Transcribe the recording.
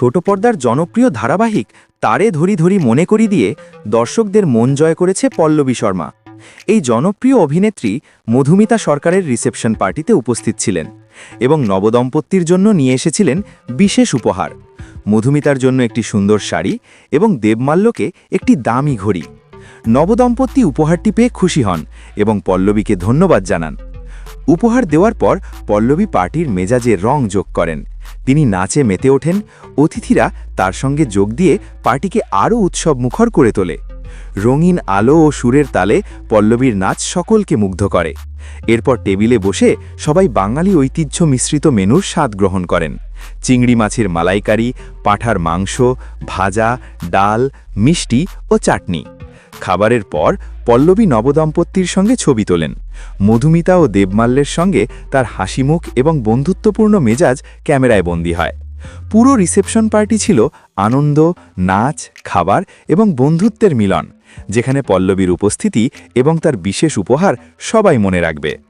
ছোট পর্দার জনপ্রিয় ধারাবাহিক তারে ধরি ধরি মনে করি দিয়ে দর্শকদের মন জয় করেছে পল্লবী শর্মা। এই জনপ্রিয় অভিনেত্রী মধুমিতা সরকারের রিসেপশন পার্টিতে উপস্থিত ছিলেন এবং নবদম্পতির জন্য নিয়ে এসেছিলেন বিশেষ উপহার। মধুমিতার জন্য একটি সুন্দর শাড়ি এবং দেবমাল্যকে একটি দামি ঘড়ি। নবদম্পতি উপহারটি পেয়ে খুশি হন এবং পল্লবীকে ধন্যবাদ জানান। উপহার দেওয়ার পর পল্লবী পার্টির মেজাজে রং যোগ করেন। তিনি নাচে মেতে ওঠেন। অতিথিরা তার সঙ্গে যোগ দিয়ে পার্টিকে আরও উৎসব মুখর করে তোলে। রঙিন আলো ও সুরের তালে পল্লবীর নাচ সকলকে মুগ্ধ করে। এরপর টেবিলে বসে সবাই বাঙালি ঐতিহ্য মিশ্রিত মেনুর স্বাদ গ্রহণ করেন। চিংড়ি মাছের মালাইকারি, পাঁঠার মাংস, ভাজা, ডাল, মিষ্টি ও চাটনি। খাবারের পর পল্লবী নবদম্পতির সঙ্গে ছবি তোলেন। মধুমিতা ও দেবমাল্যের সঙ্গে তার হাসিমুখ এবং বন্ধুত্বপূর্ণ মেজাজ ক্যামেরায় বন্দী হয়। পুরো রিসেপশন পার্টি ছিল আনন্দ, নাচ, খাবার এবং বন্ধুত্বের মিলন, যেখানে পল্লবীর উপস্থিতি এবং তার বিশেষ উপহার সবাই মনে রাখবে।